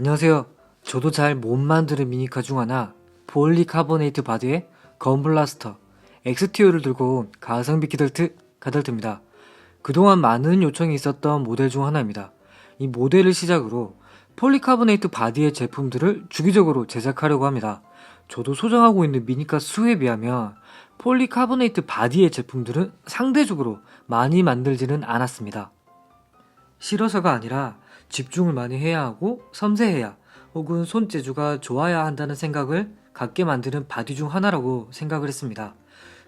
안녕하세요. 저도 잘 못 만드는 미니카 중 하나 폴리카보네이트 바디의 건블라스터 엑스티오를 들고 온 가성비 키덜트 가덜트입니다. 그동안 많은 요청이 있었던 모델 중 하나입니다. 이 모델을 시작으로 폴리카보네이트 바디의 제품들을 주기적으로 제작하려고 합니다. 저도 소장하고 있는 미니카 수에 비하면 폴리카보네이트 바디의 제품들은 상대적으로 많이 만들지는 않았습니다. 싫어서가 아니라 집중을 많이 해야 하고 섬세해야 혹은 손재주가 좋아야 한다는 생각을 갖게 만드는 바디 중 하나라고 생각을 했습니다.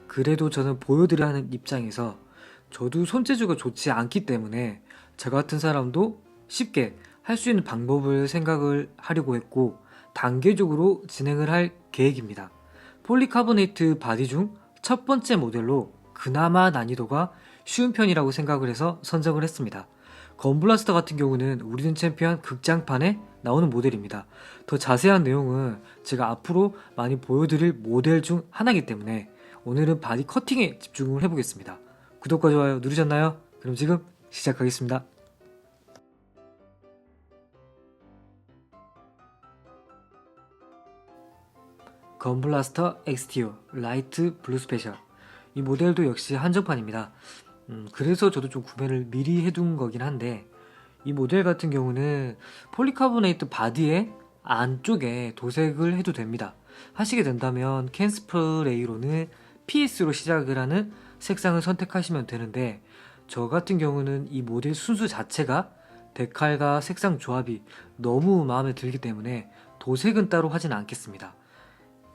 그래도 저는 보여드려야 하는 입장에서 저도 손재주가 좋지 않기 때문에 저 같은 사람도 쉽게 할 수 있는 방법을 생각을 하려고 했고 단계적으로 진행을 할 계획입니다. 폴리카보네이트 바디 중 첫 번째 모델로 그나마 난이도가 쉬운 편이라고 생각을 해서 선정을 했습니다. 건블라스터 같은 경우는 우리는 챔피언 극장판에 나오는 모델입니다. 더 자세한 내용은 제가 앞으로 많이 보여드릴 모델 중 하나이기 때문에 오늘은 바디 커팅에 집중을 해보겠습니다. 구독과 좋아요 누르셨나요? 그럼 지금 시작하겠습니다. 건블라스터 엑스티오 라이트 블루 스페셜 이 모델도 역시 한정판입니다. 음, 그래서 저도 좀 구매를 미리 해둔 거긴 한데 이 모델 같은 경우는 폴리카보네이트 바디의 안쪽에 도색을 해도 됩니다. 하시게 된다면 캔 스프레이로는 PS로 시작을 하는 색상을 선택하시면 되는데 저 같은 경우는 이 모델 순수 자체가 데칼과 색상 조합이 너무 마음에 들기 때문에 도색은 따로 하진 않겠습니다.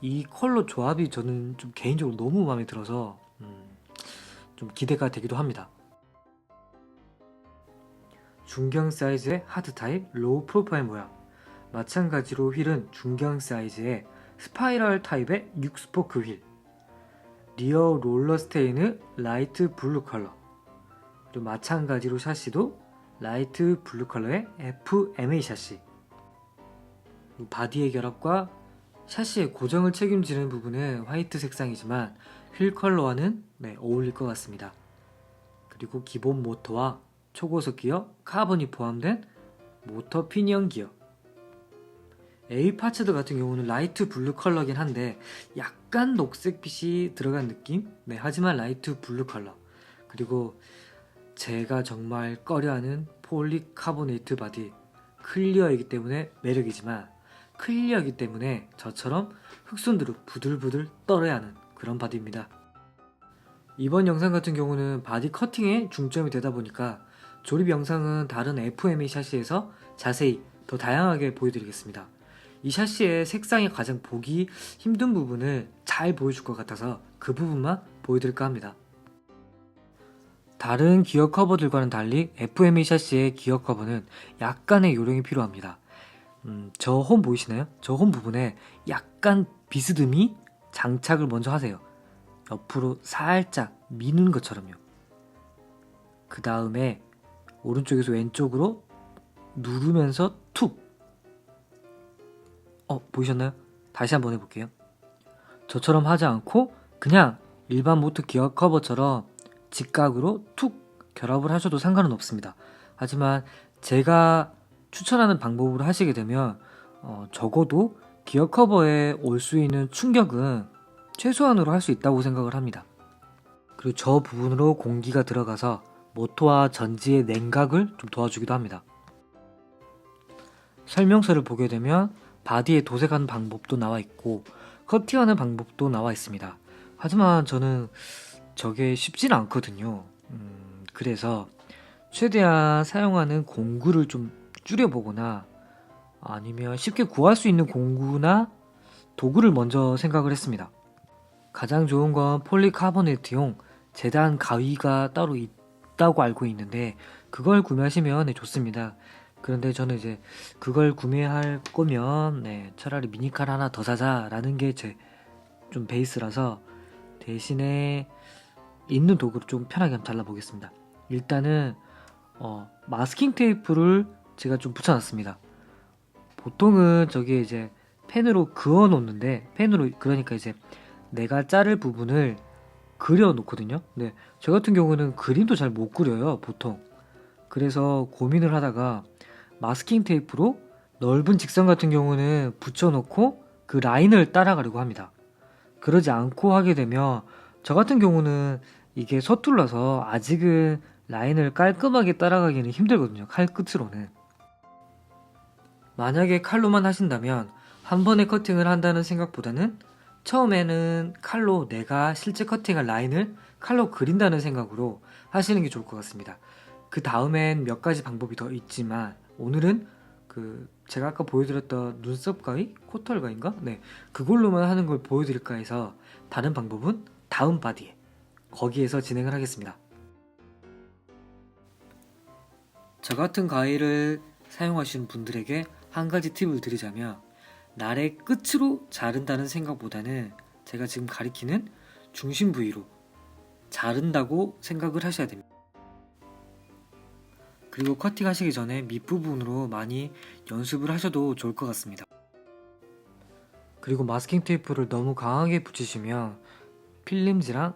이 컬러 조합이 저는 좀 개인적으로 너무 마음에 들어서 음, 좀 기대가 되기도 합니다. 중경 사이즈의 하드 타입 로우 프로파일 모양. 마찬가지로 휠은 중경 사이즈의 스파이럴 타입의 6스포크 휠. 리어 롤러 스테인은 라이트 블루 컬러. 그리고 마찬가지로 샤시도 라이트 블루 컬러의 FMA 샤시. 바디의 결합과 샤시의 고정을 책임지는 부분은 화이트 색상이지만 휠 컬러와는 네, 어울릴 것 같습니다. 그리고 기본 모터와 초고속 기어, 카본이 포함된 모터 피니언 기어. A 파츠드 같은 경우는 라이트 블루 컬러긴 한데 약간 녹색빛이 들어간 느낌? 네, 하지만 라이트 블루 컬러. 그리고 제가 정말 꺼려하는 폴리카보네이트 바디 클리어이기 때문에 매력이지만 클리어이기 때문에 저처럼 흑손으로 부들부들 떨어야 하는 그런 바디입니다. 이번 영상 같은 경우는 바디 커팅에 중점이 되다 보니까 조립 영상은 다른 FMA 샤시에서 자세히 더 다양하게 보여드리겠습니다. 이 샤시의 색상이 가장 보기 힘든 부분을 잘 보여줄 것 같아서 그 부분만 보여드릴까 합니다. 다른 기어 커버들과는 달리 FMA 샤시의 기어 커버는 약간의 요령이 필요합니다. 음, 저 홈 보이시나요? 저 홈 부분에 약간 비스듬히 장착을 먼저 하세요. 옆으로 살짝 미는 것처럼요. 그 다음에 오른쪽에서 왼쪽으로 누르면서 툭. 어, 보이셨나요? 다시 한번 해볼게요. 저처럼 하지 않고 그냥 일반 모트 기어 커버처럼 직각으로 툭 결합을 하셔도 상관은 없습니다. 하지만 제가 추천하는 방법으로 하시게 되면 어, 적어도 기어 커버에 올 수 있는 충격은 최소한으로 할 수 있다고 생각을 합니다. 그리고 저 부분으로 공기가 들어가서 모터와 전지의 냉각을 좀 도와주기도 합니다. 설명서를 보게 되면 바디에 도색하는 방법도 나와 있고 커팅하는 방법도 나와 있습니다. 하지만 저는 저게 쉽지는 않거든요. 음, 그래서 최대한 사용하는 공구를 좀 줄여보거나 아니면 쉽게 구할 수 있는 공구나 도구를 먼저 생각을 했습니다. 가장 좋은 건 폴리카보네트용 재단 가위가 따로 있다고 알고 있는데 그걸 구매하시면 네, 좋습니다. 그런데 저는 이제 그걸 구매할 거면 네, 차라리 미니칼 하나 더 사자라는 게 제 좀 베이스라서 대신에 있는 도구를 좀 편하게 한번 잘라보겠습니다. 일단은 어, 마스킹 테이프를 제가 좀 붙여놨습니다. 보통은 저기 이제 펜으로 그어 놓는데 펜으로 그러니까 이제 내가 자를 부분을 그려 놓거든요. 네, 저 같은 경우는 그림도 잘 못 그려요, 보통. 그래서 고민을 하다가 마스킹 테이프로 넓은 직선 같은 경우는 붙여놓고 그 라인을 따라가려고 합니다. 그러지 않고 하게 되면 저 같은 경우는 이게 서툴러서 아직은 라인을 깔끔하게 따라가기는 힘들거든요. 칼 끝으로는. 만약에 칼로만 하신다면 한 번에 커팅을 한다는 생각보다는 처음에는 칼로 내가 실제 커팅할 라인을 칼로 그린다는 생각으로 하시는 게 좋을 것 같습니다. 그 다음엔 몇 가지 방법이 더 있지만 오늘은 그 제가 아까 보여드렸던 눈썹 가위, 코털 가위인가? 네, 그걸로만 하는 걸 보여드릴까 해서 다른 방법은 다음 바디에 거기에서 진행을 하겠습니다. 저 같은 가위를 사용하시는 분들에게 한 가지 팁을 드리자면 날의 끝으로 자른다는 생각보다는 제가 지금 가리키는 중심 부위로 자른다고 생각을 하셔야 됩니다. 그리고 커팅 하시기 전에 밑부분으로 많이 연습을 하셔도 좋을 것 같습니다. 그리고 마스킹 테이프를 너무 강하게 붙이시면 필름지랑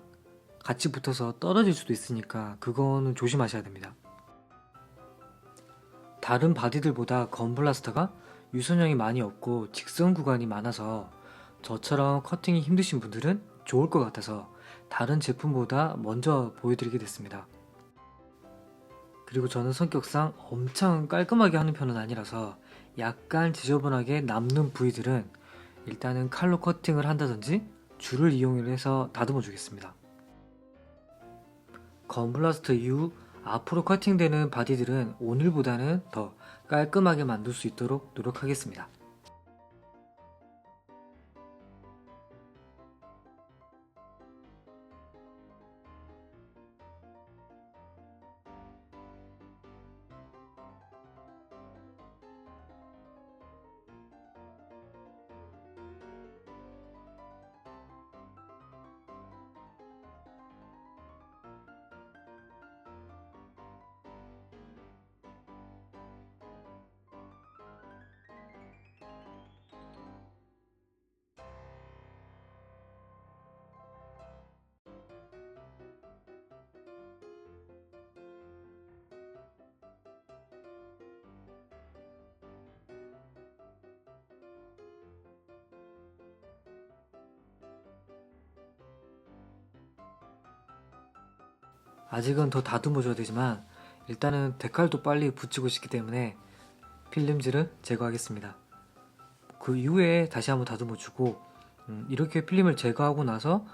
같이 붙어서 떨어질 수도 있으니까 그거는 조심하셔야 됩니다. 다른 바디들보다 건블라스터가 유선형이 많이 없고 직선 구간이 많아서 저처럼 커팅이 힘드신 분들은 좋을 것 같아서 다른 제품보다 먼저 보여드리게 됐습니다. 그리고 저는 성격상 엄청 깔끔하게 하는 편은 아니라서 약간 지저분하게 남는 부위들은 일단은 칼로 커팅을 한다든지 줄을 이용해서 다듬어 주겠습니다. 건블라스터 이후 앞으로 커팅되는 바디들은 오늘보다는 더 깔끔하게 만들 수 있도록 노력하겠습니다. 아직은 더 다듬어 줘야 되지만 일단은 데칼도 빨리 붙이고 싶기 때문에 필름지를 제거하겠습니다. 그 이후에 다시 한번 다듬어 주고 음, 이렇게 필름을 제거하고 나서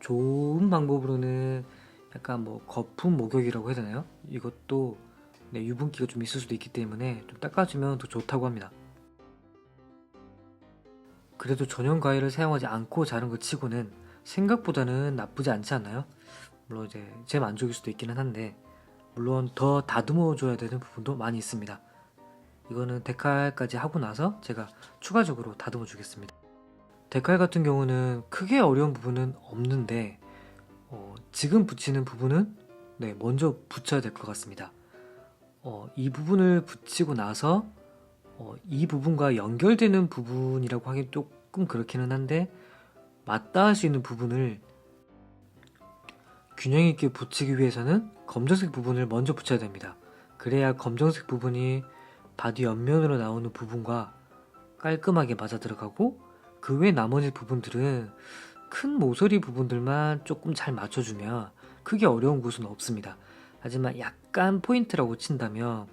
좋은 방법으로는 약간 뭐 거품 목욕이라고 해야 되나요? 이것도 네, 유분기가 좀 있을 수도 있기 때문에 좀 닦아주면 더 좋다고 합니다. 그래도 전용 가위를 사용하지 않고 자른 것 치고는 생각보다는 나쁘지 않지 않나요? 물론 이제 제 만족일 수도 있기는 한데 물론 더 다듬어 줘야 되는 부분도 많이 있습니다. 이거는 데칼까지 하고 나서 제가 추가적으로 다듬어 주겠습니다. 데칼 같은 경우는 크게 어려운 부분은 없는데 어, 지금 붙이는 부분은 네, 먼저 붙여야 될 것 같습니다. 어, 이 부분을 붙이고 나서 어, 이 부분과 연결되는 부분이라고 하긴 조금 그렇기는 한데 맞닿을 수 있는 부분을 균형 있게 붙이기 위해서는 검정색 부분을 먼저 붙여야 됩니다. 그래야 검정색 부분이 바디 옆면으로 나오는 부분과 깔끔하게 맞아 들어가고 그 외 나머지 부분들은 큰 모서리 부분들만 조금 잘 맞춰주면 크게 어려운 곳은 없습니다. 하지만 약간 포인트라고 친다면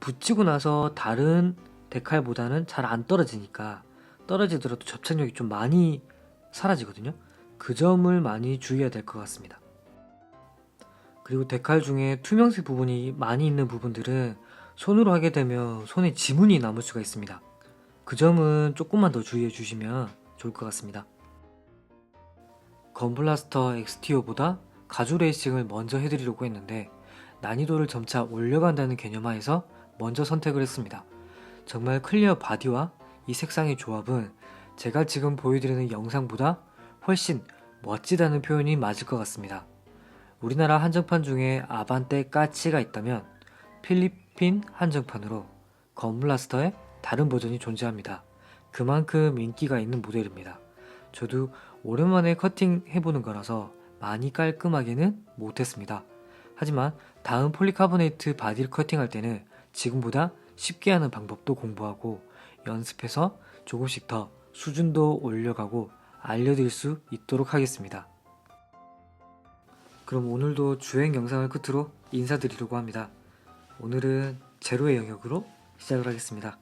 붙이고 나서 다른 데칼보다는 잘 안 떨어지니까 떨어지더라도 접착력이 좀 많이 사라지거든요. 그 점을 많이 주의해야 될 것 같습니다. 그리고 데칼 중에 투명색 부분이 많이 있는 부분들은 손으로 하게 되면 손에 지문이 남을 수가 있습니다. 그 점은 조금만 더 주의해 주시면 좋을 것 같습니다. 건블라스터 XTO보다 가죽 레이싱을 먼저 해드리려고 했는데 난이도를 점차 올려간다는 개념하에서 먼저 선택을 했습니다. 정말 클리어 바디와 이 색상의 조합은 제가 지금 보여드리는 영상보다 훨씬 멋지다는 표현이 맞을 것 같습니다. 우리나라 한정판 중에 아반떼 까치가 있다면 필리핀 한정판으로 건블라스터의 다른 버전이 존재합니다. 그만큼 인기가 있는 모델입니다. 저도 오랜만에 커팅 해보는 거라서 많이 깔끔하게는 못했습니다. 하지만 다음 폴리카보네이트 바디를 커팅할 때는 지금보다 쉽게 하는 방법도 공부하고 연습해서 조금씩 더 수준도 올려가고 알려드릴 수 있도록 하겠습니다. 그럼 오늘도 주행 영상을 끝으로 인사드리려고 합니다. 오늘은 제로의 영역으로 시작을 하겠습니다.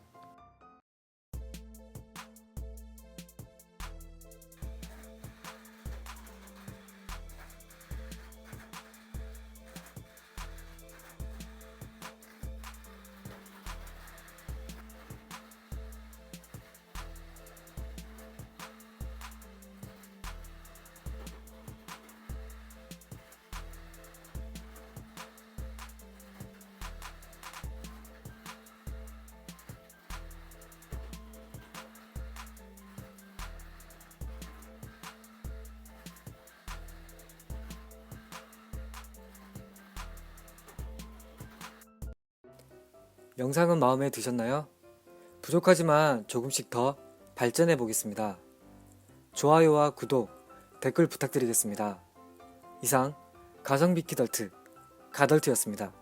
영상은 마음에 드셨나요? 부족하지만 조금씩 더 발전해 보겠습니다. 좋아요와 구독, 댓글 부탁드리겠습니다. 이상 가성비 키덜트 가덜트였습니다.